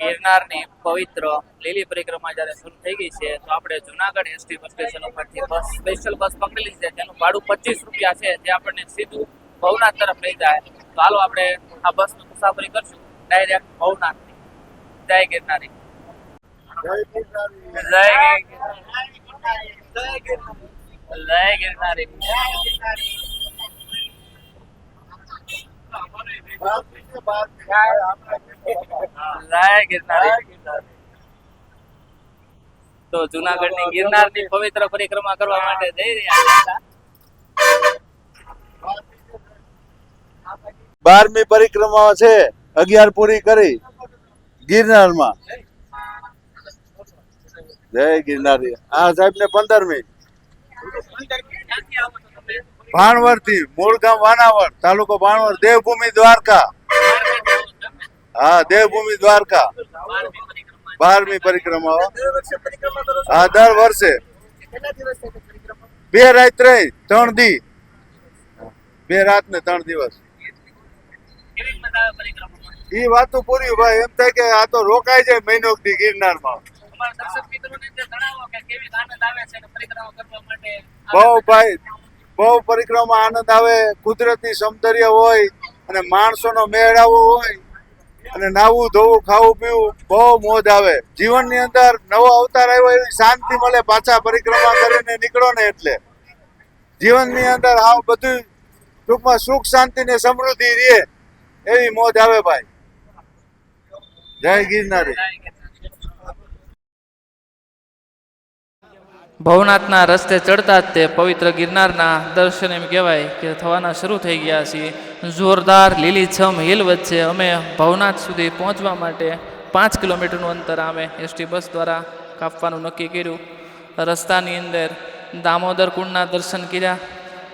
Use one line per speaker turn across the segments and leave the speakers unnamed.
ગિરનારની પવિત્ર લીલી પરિક્રમા જ્યારે શરૂ થઈ ગઈ છે તો આપણે જુનાગઢ એસટી બસ સ્ટેશન ઉપરથી બસ સ્પેશિયલ બસ પકડેલી છે. તેનું ભાડું પચીસ રૂપિયા છે. જે આપણને સીધું ભવનાથ તરફ લઈ જાય. તો હાલો આપણે આ બસ બસની મુસાફરી કરશું. ડાયરેક્ટ ભવનાથ જય ગિરનારી. જય જય ગિરનારી. જય ગિરનારી. તો જુનાગઢની ગિરનારની પવિત્ર પરિક્રમા કરવા માટે જઈ રહ્યા
બારમી પરિક્રમા છે, અગિયાર પૂરી કરી, ગિરનારમાં. જય ગિરનારી. આ સાહેબ ને પંદરમી
ક્યાંથી આવો છો તમે
ભાણવડથી મૂળ ગામ વાનાવર તાલુકો ભાણવર દેવભૂમિ દ્વારકા. હા દેવભૂમિ દ્વારકા.
બારમી પરિક્રમા
હા. દર વર્ષે બે રાત રહી ત્રણ દી. બે રાત ને ત્રણ દિવસ. એ વાત તો પૂરી ભાઈ એમ થાય કે આ તો રોકાય જાય મહિનો
પરિક્રમા કરવા માટે
બહુ ભાઈ બહુ પરિક્રમા આનંદ આવે કુદરતી સૌંદર્ય હોય અને માણસોનો મેળાવો હોય અને નાવું ધોવું, ખાવું, પીવું, બહુ મોજ આવે. જીવનની અંદર નવો અવતાર આવ્યો એવી શાંતિ મળે, પાછા પરિક્રમા કરીને નીકળો ને એટલે. જીવનની અંદર આવ બધું ટૂંકમાં સુખ, શાંતિ ને સમૃદ્ધિ રહે એવી મોજ આવે ભાઈ. જય ગિરનારી.
ભવનાથના રસ્તે ચડતા જ તે પવિત્ર ગિરનારના દર્શન એમ કહેવાય કે થવાના શરૂ થઈ ગયા છીએ. જોરદાર લીલીછમ હિલ વચ્ચે અમે ભવનાથ સુધી પહોંચવા માટે પાંચ કિલોમીટરનું અંતર અમે એસટી બસ દ્વારા કાપવાનું નક્કી કર્યું. રસ્તાની અંદર દામોદર કુંડના દર્શન કર્યા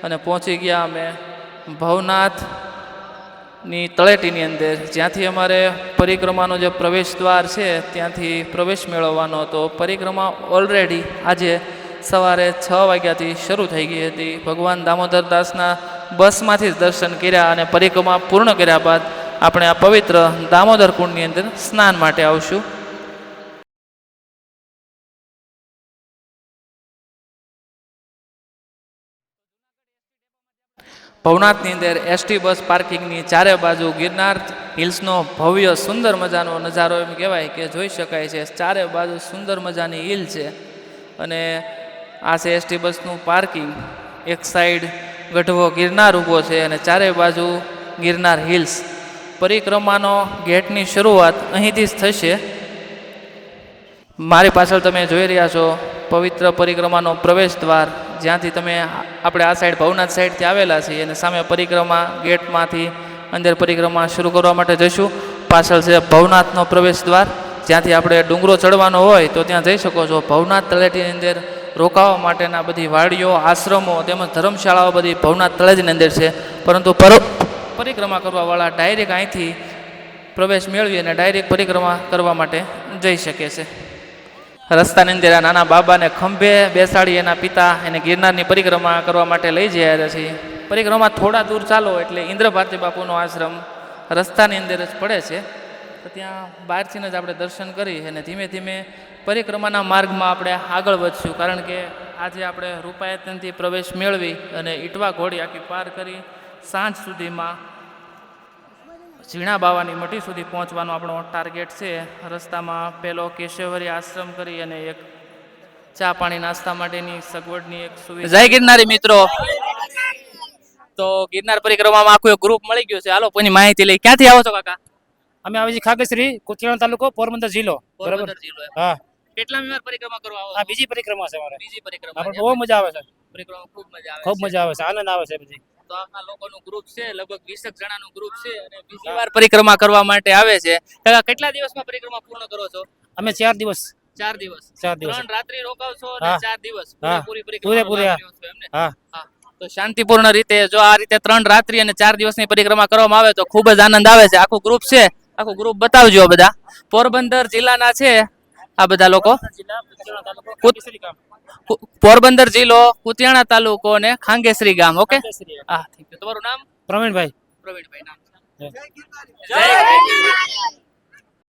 અને પહોંચી ગયા અમે ભવનાથની તળેટીની અંદર. જ્યાંથી અમારે પરિક્રમાનો જે પ્રવેશ દ્વાર છે, ત્યાંથી પ્રવેશ મેળવવાનો હતો. પરિક્રમા ઓલરેડી આજે સવારે છ વાગ્યાથી શરૂ થઈ ગઈ હતી. ભગવાન દામોદર દાસના બસમાંથી જ દર્શન કર્યા અને પરિક્રમા પૂર્ણ કર્યા બાદ આપણે આ પવિત્ર દામોદર કુંડની અંદર સ્નાન માટે આવશું. ભવનાથની અંદર એસટી બસ પાર્કિંગની ચારે બાજુ ગિરનાર હિલ્સનો ભવ્ય સુંદર મજાનો નજારો એમ કહેવાય કે જોઈ શકાય છે. ચારે બાજુ સુંદર મજાની હિલ છે અને આ છે એસટી બસનું પાર્કિંગ. એક સાઈડ ગઢવો ગિરનાર ઊભો છે અને ચારે બાજુ ગિરનાર હિલ્સ. પરિક્રમાનો ગેટની શરૂઆત અહીંથી જ થશે. મારી પાછળ તમે જોઈ રહ્યા છો પવિત્ર પરિક્રમાનો પ્રવેશ દ્વાર. જ્યાંથી તમે આપણે આ સાઈડ ભવનાથ સાઈડથી આવેલા છીએ અને સામે પરિક્રમા ગેટમાંથી અંદર પરિક્રમા શરૂ કરવા માટે જઈશું. પાછળ છે ભવનાથનો પ્રવેશ દ્વાર. જ્યાંથી આપણે ડુંગરો ચડવાનો હોય તો ત્યાં જઈ શકો છો. ભવનાથ તળેટીની અંદર રોકાવા માટેના બધી વાડીઓ, આશ્રમો તેમજ ધર્મશાળાઓ બધી ભવનાથ તળેટીની અંદર છે. પરંતુ પર પરિક્રમા કરવાવાળા ડાયરેક્ટ અહીંથી પ્રવેશ મેળવી અને ડાયરેક્ટ પરિક્રમા કરવા માટે જઈ શકે છે. રસ્તાની અંદર નાના બાબાને ખંભે બેસાડી એના પિતા એને ગિરનારની પરિક્રમા કરવા માટે લઈ જયા પછી પરિક્રમા થોડા દૂર ચાલો એટલે ઇન્દ્રભારતી બાપુનો આશ્રમ રસ્તાની અંદર જ પડે છે. તો ત્યાં બહારથી જ આપણે દર્શન કરી અને ધીમે ધીમે પરિક્રમાના માર્ગમાં આપણે આગળ વધશું. કારણ કે આજે આપણે રૂપાયતનથી પ્રવેશ મેળવી અને ઈટવા ઘોડી આખી પાર કરી સાંજ સુધીમાં ઝીણા બાવાની મઠી સુધી પહોંચવાનો આપણો ટાર્ગેટ છે. રસ્તામાં પેલો કેશવરી આશ્રમ કરી અને એક ચા પાણી નાસ્તા માટેની સગવડની એક સુવિધા. જય ગિરનારી મિત્રો. તો ગિરનાર પરિક્રમામાં આખું એક ગ્રુપ મળી ગયું છે. હાલો કોઈની માહિતી લઈ. ક્યાંથી આવો છો કાકા?
અમે આવી છીએ ખાગેશ્રી કુતિયાણા તાલુકો પોરબંદર જિલ્લો. બરાબર?
જિલ્લો
હા.
કેટલા વાર પરિક્રમા કરવા આવો
બીજી પરિક્રમા છે અમારે.
બીજી પરિક્રમા
બહુ મજા આવે છે.
પરિક્રમા ખૂબ મજા આવે
ખૂબ મજા આવે છે આનંદ આવે છે બધી.
તો આ લોકોનું ગ્રુપ છે લગભગ વીસેક જણાનું ગ્રુપ છે અને બીજી વાર પરિક્રમા કરવા માટે આવે છે. કાકા કેટલા દિવસમાં પરિક્રમા પૂર્ણ કરો છો?
અમે ચાર દિવસ.
ચાર દિવસ.
ચાર દિવસ.
ત્રણ રાત્રિ રોકાવ છો અને ચાર દિવસ પૂરી પરિક્રમા
હા. હા.
તો શાંતિપૂર્ણ રીતે જો આ રીતે ત્રણ રાત્રિ અને ચાર દિવસની પરિક્રમા કરવામાં આવે તો ખૂબ જ આનંદ આવે છે. આખું ગ્રુપ છે. આખું ગ્રુપ બતાવજો બધા. પોરબંદર જિલ્લાના છે આ બધા લોકો. પોરબંદર જિલ્લો કુતિયાણા તાલુકો અને ખાંગેશ્રી ગામ ઓકે. હા થેન્ક યુ. તમારું નામ?
પ્રવીણભાઈ.
પ્રવીણભાઈ નામ
જય.